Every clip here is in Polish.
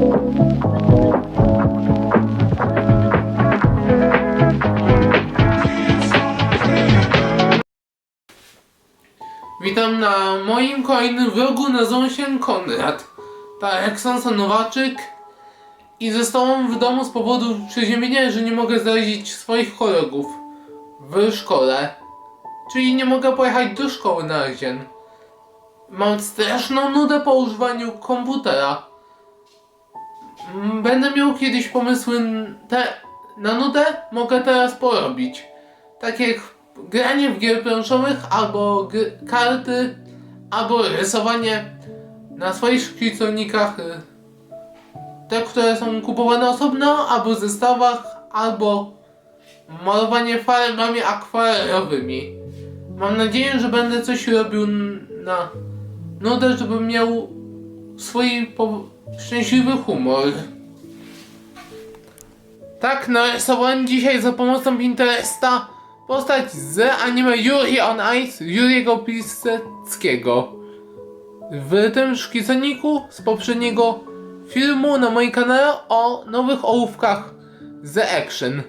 Witam na moim kolejnym vlogu, nazywam się Konrad. Tak jak Sansa Nowaczyk i zostałem w domu z powodu przeziębienia, że nie mogę zarazić swoich kolegów w szkole. Czyli nie mogę pojechać do szkoły na razie. Mam straszną nudę po używaniu komputera. Mm, Będę miał kiedyś pomysły te, na nudę, mogę teraz porobić. Tak jak granie w gier planszowych, albo karty, albo rysowanie na swoich szkicownikach. y, Te, które są kupowane osobno, albo w zestawach, albo malowanie farbami akwarelowymi. Mam nadzieję, że będę coś robił na nudę, żebym miał swój po- szczęśliwy humor. Tak, narysowałem dzisiaj za pomocą Pinteresta postać z anime Yuri on Ice Yuriego Piseckiego. W tym szkicowniku z poprzedniego filmu na moim kanale o nowych ołówkach The Action.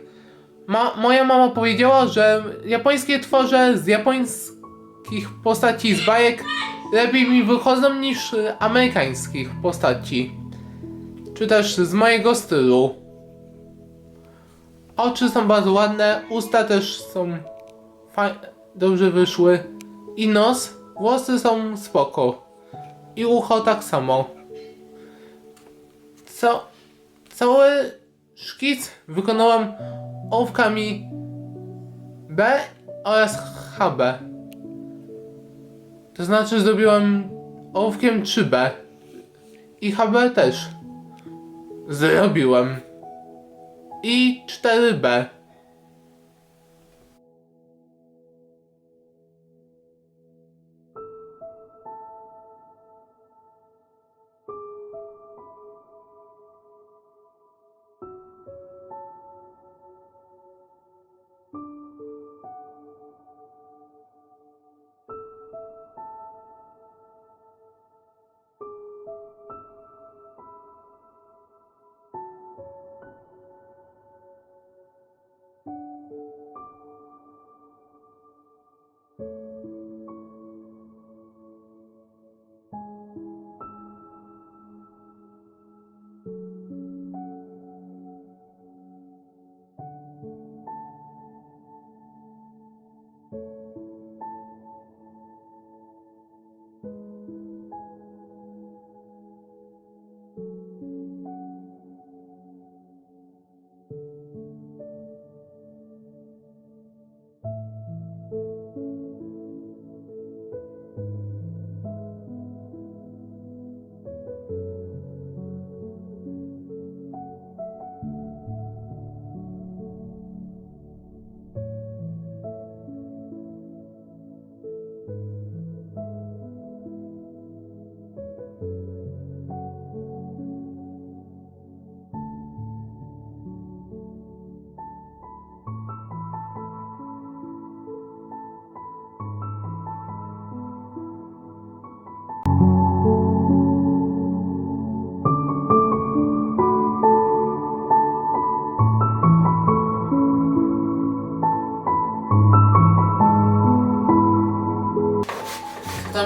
Ma, moja mama powiedziała, że japońskie tworze z japońskich postaci z bajek lepiej mi wychodzą niż amerykańskich postaci. Czy też z mojego stylu. Oczy są bardzo ładne, usta też są dobrze wyszły. I nos, włosy są spoko. I ucho tak samo. Co, cały szkic wykonałam ołówkami B oraz HB. To znaczy zrobiłam ołówkiem 3B. I HB też. Zrobiłem i 4B.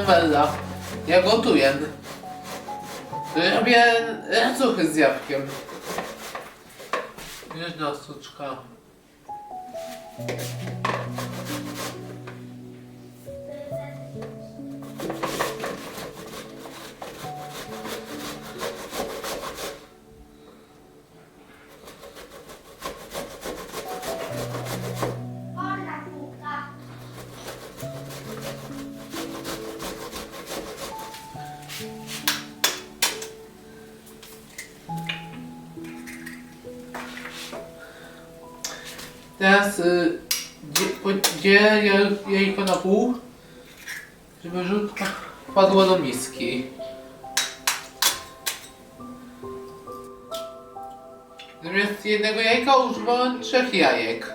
Tam Bella. Ja gotuję. Robię racuchy z jabłkiem. Jedna sztuczka. Teraz y, dzielę jaj- jajko na pół, żeby żółtka wpadła do miski. Zamiast jednego jajka używałem trzech jajek.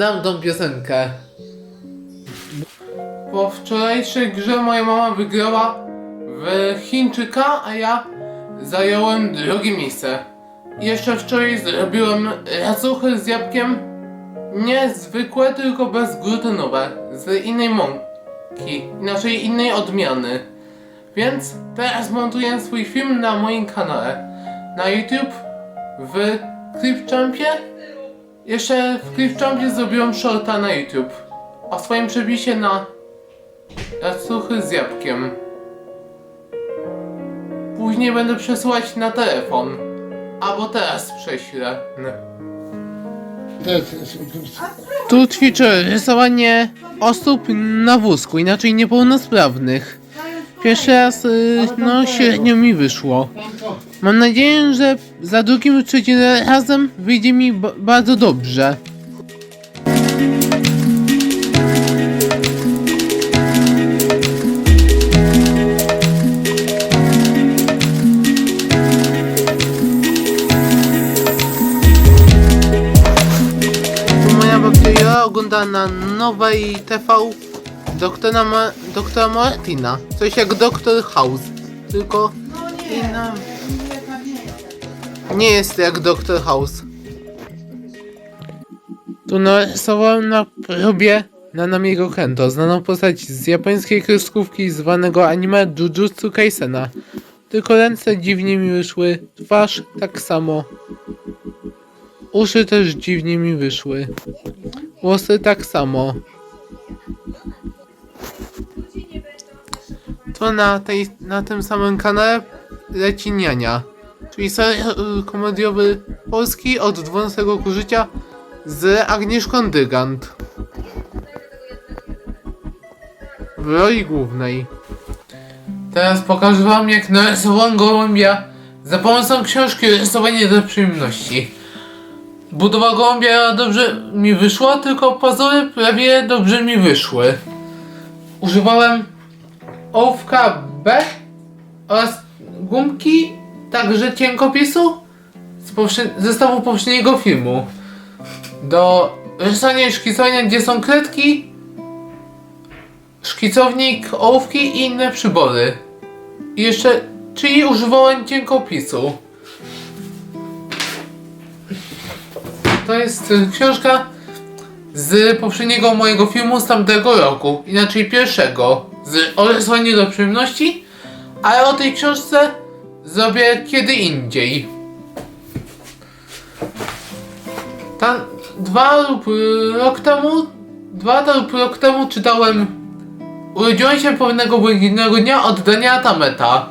Znam tą piosenkę. Po wczorajszej grze moja mama wygrała w Chińczyka, a ja zająłem drugie miejsce. Jeszcze wczoraj zrobiłem racuchy z jabłkiem. Nie zwykłe, tylko bezglutenowe. Z innej mąki. Innej odmiany. Więc teraz montuję swój film na moim kanale. Na YouTube w Clipchampie. Jeszcze w Clipchampie zrobiłem shorta na YouTube. O swoim przepisie na racuchy z jabłkiem. Później będę przesyłać na telefon. Albo teraz prześlę. Tu ćwiczę rysowanie osób na wózku, inaczej niepełnosprawnych. Pierwszy raz, y, no średnio mi wyszło. Mam nadzieję, że za drugim i trzecim razem wyjdzie mi ba- bardzo dobrze. Ogląda na nowej TV doktora, Ma- doktora Martina. Coś jak Doktor House. Tylko inna... Nie jest jak Doktor House. Tu narysowałem na próbie Nanamiego Kento, znaną postać z japońskiej kreskówki zwanego anime Jujutsu Kaisena. Tylko ręce dziwnie mi wyszły, twarz tak samo. Uszy też dziwnie mi wyszły. Włosy tak samo. To na, tej, na tym samym kanale leci Niania, czyli serial y, komediowy polski od 12 ku życia z Agnieszką Dygant. W roli głównej. Teraz pokażę wam jak narysowałem gołębia za pomocą książki Rysowanie do przyjemności. Budowa gołębia dobrze mi wyszła, tylko pazury prawie dobrze mi wyszły. Używałem ołówka B oraz gumki, także cienkopisu z powsze- zestawu poprzedniego filmu. Do rysowania szkicowania, gdzie są kredki, szkicownik, ołówki i inne przybory. I jeszcze, czyli używałem cienkopisu. To jest książka z poprzedniego mojego filmu z tamtego roku, inaczej pierwszego, z o rysowaniu do przyjemności, ale o tej książce zrobię kiedy indziej. Tam dwa lub y, rok temu, dwa lub rok temu czytałem Urodziłem się pewnego błękitnego dnia od Daniela Tameta.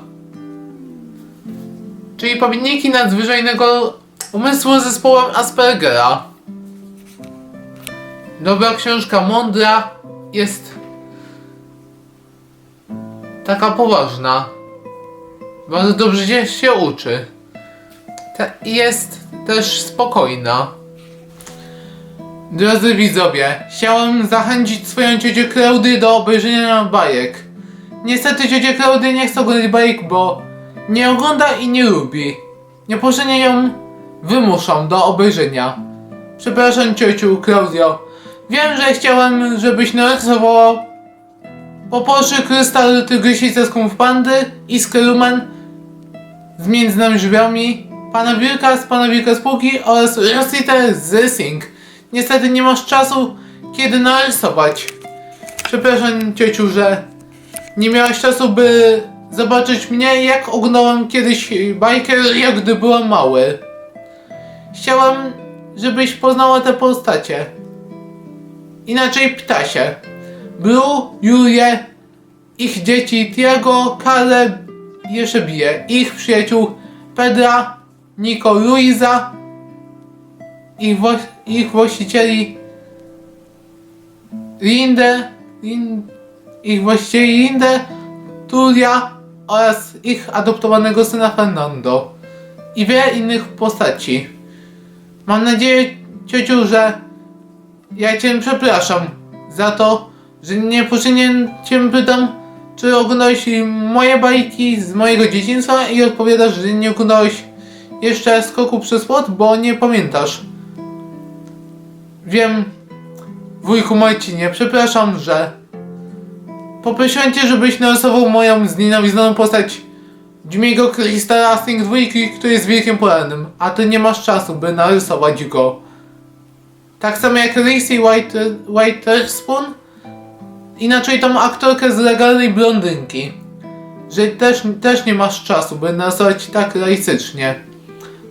Czyli pamiętniki nadzwyczajnego umysłu zespołem Aspergera. Dobra książka, mądra, jest taka poważna. Bardzo dobrze się- się uczy. Te- Jest też spokojna. Drodzy widzowie, chciałem zachęcić swoją ciocię Klaudię do obejrzenia bajek. Niestety ciocia Klaudia nie chce oglądać bajek, bo nie ogląda i nie lubi. Niepotrzebnie ją wymuszam do obejrzenia. Przepraszam ciociu Klaudio. Wiem, że chciałem, żebyś narysowała poproszę krystal tygrysice z Kung Fu Pandy i Skelumen z Między nami drzwiami, Pana Wilka z Pana Wilka Spółki oraz Rosita z Sing. Niestety nie masz czasu, kiedy narysować. Przepraszam ciociu, że nie miałaś czasu, by zobaczyć mnie, jak oglądałem kiedyś bajkę, jak gdy byłem mały. Chciałem, żebyś poznała te postacie. Inaczej ptasie. Blue, Julię, ich dzieci Tiago, Caleb jeszcze bije. Ich przyjaciół Pedra, Nico, Luisa, ich, ich właścicieli Lindę, Lin, ich właścicieli Lindę, Tulia oraz ich adoptowanego syna Fernando i wiele innych postaci. Mam nadzieję, ciociu, że ja cię przepraszam za to, że nie powinien cię pytam, czy oglądałeś moje bajki z mojego dzieciństwa i odpowiadasz, że nie oglądałeś jeszcze skoku przez płot, bo nie pamiętasz. Wiem, Wujku Marcinie, przepraszam, że poprosiłem cię, żebyś narysował moją znienawidzoną postać Dźmiego Krystala Sting 2, który jest wielkim porannym, a ty nie masz czasu, by narysować go. Tak samo jak Lacey White, Witherspoon, inaczej tą aktorkę z legalnej blondynki, że też, też nie masz czasu, by narysować tak realistycznie,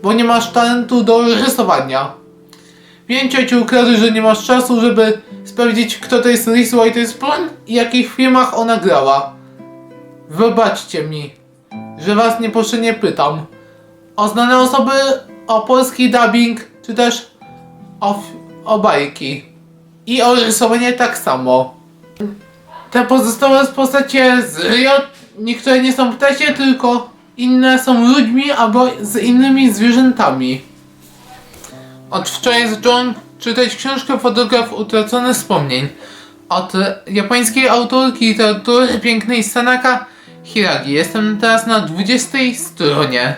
bo nie masz talentu do rysowania. Wiem ciociu Krady, że nie masz czasu, żeby sprawdzić kto to jest Reese Witherspoon i jakich filmach ona grała. Wybaczcie mi, że was niepotrzebnie pytam. O znane osoby, o polski dubbing, czy też o, o bajki. I o rysowanie tak samo. Te pozostałe postacie z Riot, niektóre nie są ptasie, tylko inne są ludźmi albo z innymi zwierzętami. Od wczoraj zacząłem czytać książkę Fotograf Utraconych Wspomnień od japońskiej autorki literatury pięknej Sanaka Hiragi. Jestem teraz na 20 stronie.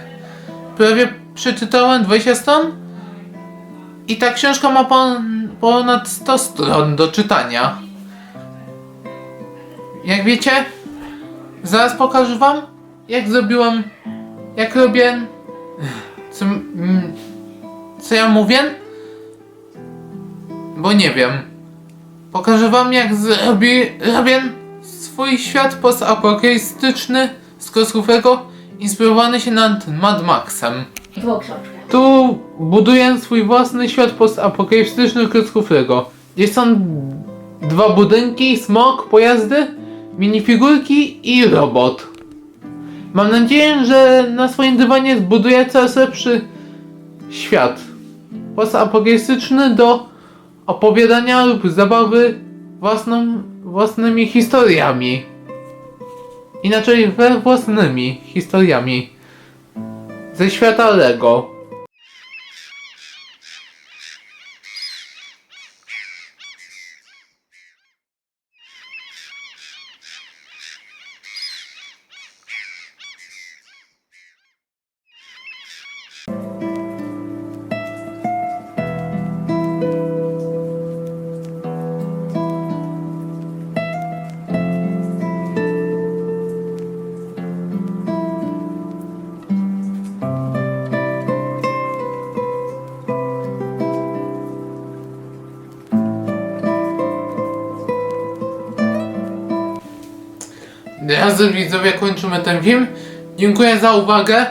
Prawie przeczytałem 20 stron i ta książka ma pon- ponad 100 stron do czytania. Jak wiecie, zaraz pokażę wam jak zrobiłem, jak robię, co, mm, co ja mówię? Bo nie wiem. Pokażę wam jak zrobi, robię swój świat postapokaliptyczny z kreskówego inspirowany się nad Mad Maxem. Tu buduję swój własny świat postapokaliptyczny kreskówego. Gdzie są dwa budynki, smok, pojazdy, minifigurki i robot. Mam nadzieję, że na swoim dywanie zbuduję coraz lepszy świat postapokaliptyczny do opowiadania lub zabawy własną, własnymi historiami. Inaczej we własnymi historiami ze świata Lego. Drodzy widzowie, kończymy ten film. Dziękuję za uwagę,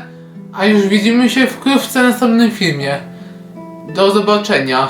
a już widzimy się wkrótce w następnym filmie. Do zobaczenia.